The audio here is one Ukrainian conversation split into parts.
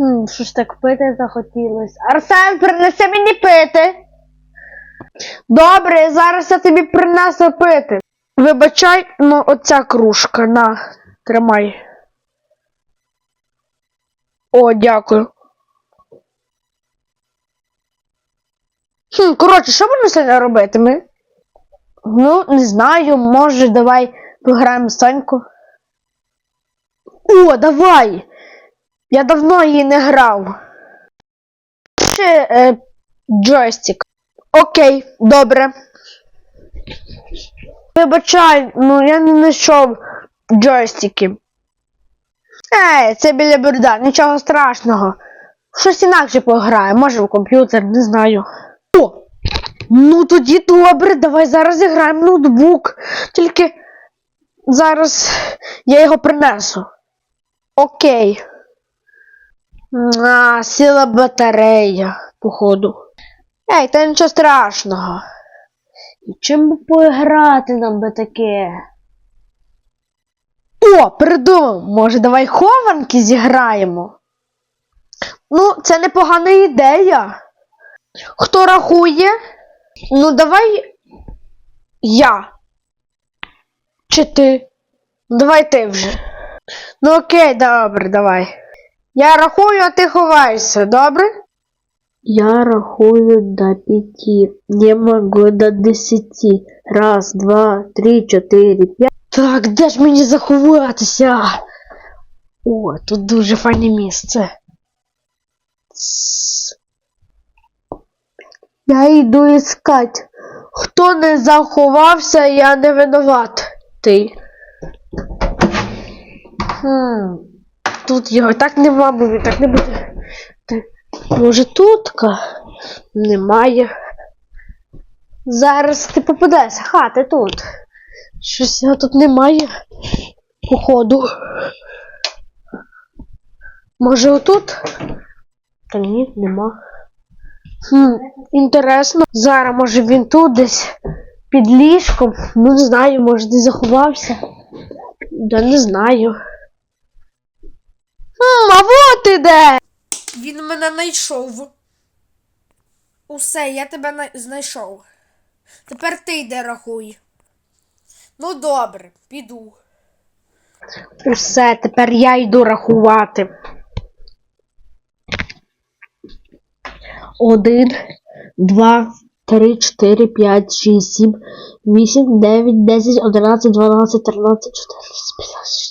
М, Що ж так пити захотілося? Арсен, принеси мені пити. Добре, зараз я тобі принесу пити. Вибачай, ну оця кружка, на, тримай. О, дякую. Хм, коротше, що будемо сьогодні робити ми? Ну, не знаю, може, давай пограємо в Соньку. О, давай! Я давно її не грав. Ще е, джойстик. Окей, добре. Вибачай, ну я не знайшов джойстики. Ей, це біля бурда, нічого страшного. Щось інакше пограю, може в комп'ютер, не знаю. О! Ну тоді добре, давай зараз зіграємо ноутбук. Тільки зараз я його принесу. Окей. А, сіла батарея, походу. Ей, та нічого страшного. І чим би поіграти нам би таке? О, придумав! Може, давай хованки зіграємо? Ну, це непогана ідея. Хто рахує? Ну, давай я. Чи ти? Давай ти вже. Ну окей, добре, давай. Я рахую, а ти ховаєшся, добре? Я рахую до пяти. Не могу до десяти. Раз, два, три, чотири, п'ять. Так, де ж мені заховатися? О, тут дуже файне місце. Тс. Я йду іскать. Хто не заховався, я не винуват. Ти. Хм. Тут його так нема, бо він так не буде. Може тутка? Немає. Зараз ти попадеш. Ха, ти тут. Щось його тут немає. Походу. Може отут? Та ні, нема. Хм, інтересно. Зараз може він тут десь під ліжком. Ну не знаю, може десь заховався. Да не знаю. Хм, а вот іде! Він мене знайшов. Усе, я тебе знайшов. Тепер ти йди рахуй. Ну добре, піду. Усе, тепер я йду рахувати. Один, два, три, чотири, п'ять, шість, сім, вісім, дев'ять, десять, одинадцять, дванадцять, тринадцять, чотирнадцять, п'ятнадцять.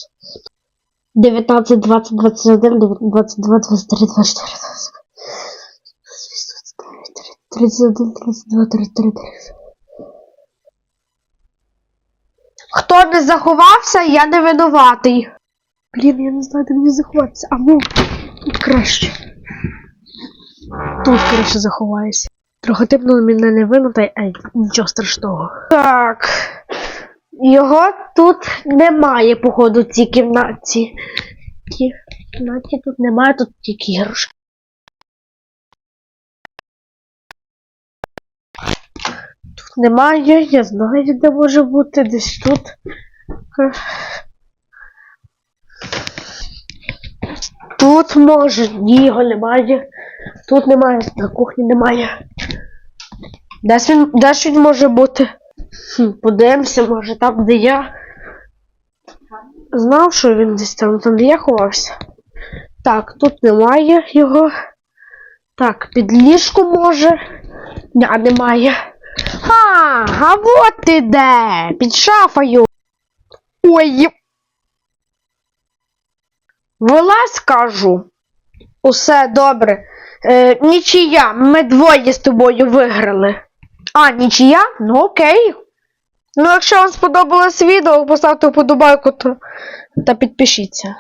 19, 20, 21, 22, 23, 24, 25, 31, 32, 33, Хто не заховався, я не винуватий. Блін, я не знаю, де мені заховатися. А ну, тут краще. Тут краще заховаюся. Трохи мене не видно, та й ей, нічого страшного. Так. Його тут немає, походу, в цій кімнаті. Кімнаті тут немає, тут тільки іграшки. Тут немає, я знаю, де може бути, десь тут. Тут може, ні, його немає. Тут немає, на кухні немає. Десь він, десь він може бути. Хм, подивимося, може там, де я. Знав, що він десь там, там де я ховався. Так, тут немає його. Так, під ліжком може. Ня, немає. А, а вот ти де! Під шафою. Ой. Вилазь, кажу. Усе добре. Е, нічия, ми двоє з тобою виграли. А, нічия? Ну окей. Ну, якщо вам сподобалось відео, поставте вподобайку та підпишіться.